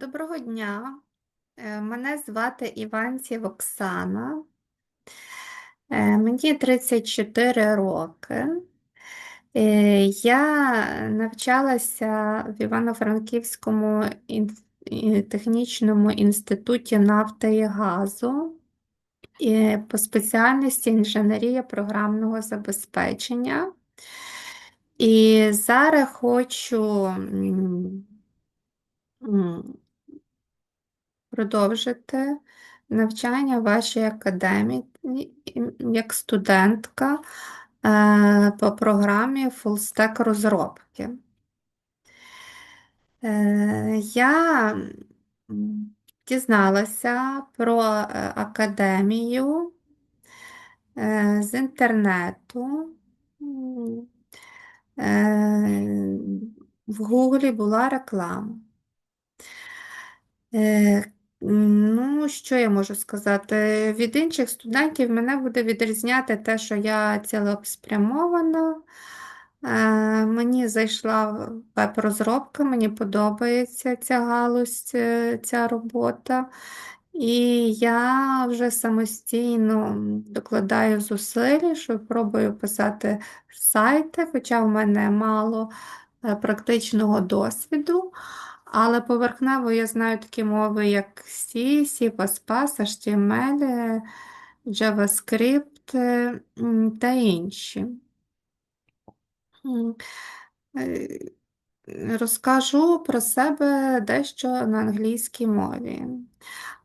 Доброго дня. Е, Мене звати Іванців Оксана. Е, Мені 34 роки. Е, Я навчалася в Івано-Франківському технічному інституті нафти і газу по спеціальності інженерія програмного забезпечення. І зараз хочу продовжити навчання в вашій академії як студентка е, по програмі Full-Stack розробки. Е, Я дізналася про е, академію з інтернету. В Гуглі була реклама. Е, Ну, що я можу сказати? Від інших студентів мене буде відрізняти те, що я цілеспрямована. Е, Мені зайшла веб-розробка, мені подобається ця галузь, е, ця робота. І я вже самостійно докладаю зусиль, що пробую писати сайти, хоча в мене мало практичного досвіду. Але поверхнево я знаю такі мови, як C, C++, HTML, JavaScript та інші. Е, розкажу про себе дещо на англійській мові.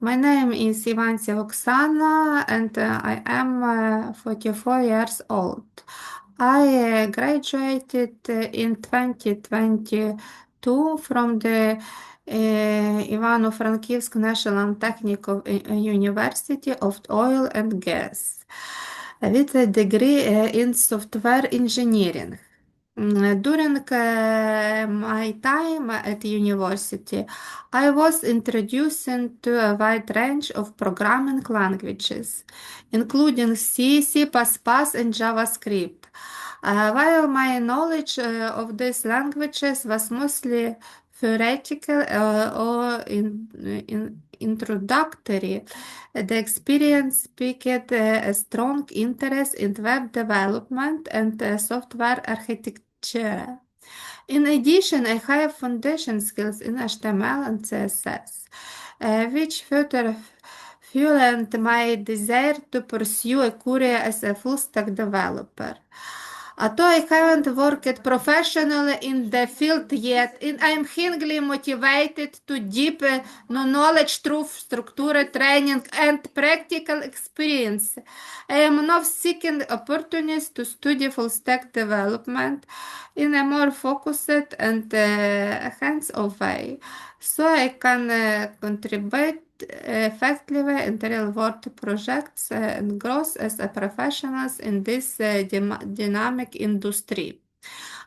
My name is Ivantseva Oksana and I am е, 44 years old. I graduated in 2020 two from the э, Ivano-Frankivsk National Technical University of Oil and Gas with a degree э, in software engineering. During э, my time at university, I was introduced to a wide range of programming languages, including C, C++, and JavaScript. Uh, while my knowledge uh, of these languages was mostly theoretical uh, or in, in introductory, the experience piqued uh, a strong interest in web development and uh, software architecture. In addition, I have foundation skills in HTML and CSS, uh, which further fueled my desire to pursue a career as a full stack developer. Although I haven't worked professionally in the field yet, and I'm highly motivated to deepen knowledge through structure training and practical experience. I am now seeking opportunities to study full stack development in a more focused and uh, hands-on way, so I can uh, contribute effectively in real-world projects uh, and growth as a professional in this uh, dynamic industry.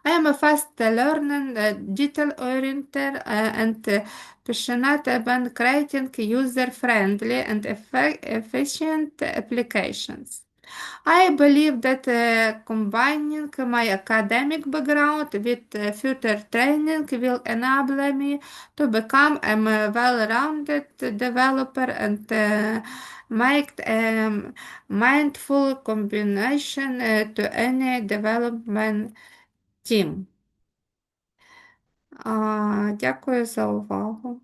I am a fast learner, uh, detail-oriented, uh, and uh, passionate about creating user-friendly and effe- efficient applications. I believe that uh, combining my academic background with uh, future training will enable me to become a well-rounded developer and uh, make a um, mindful combination uh, to any development team. Дякую за увагу.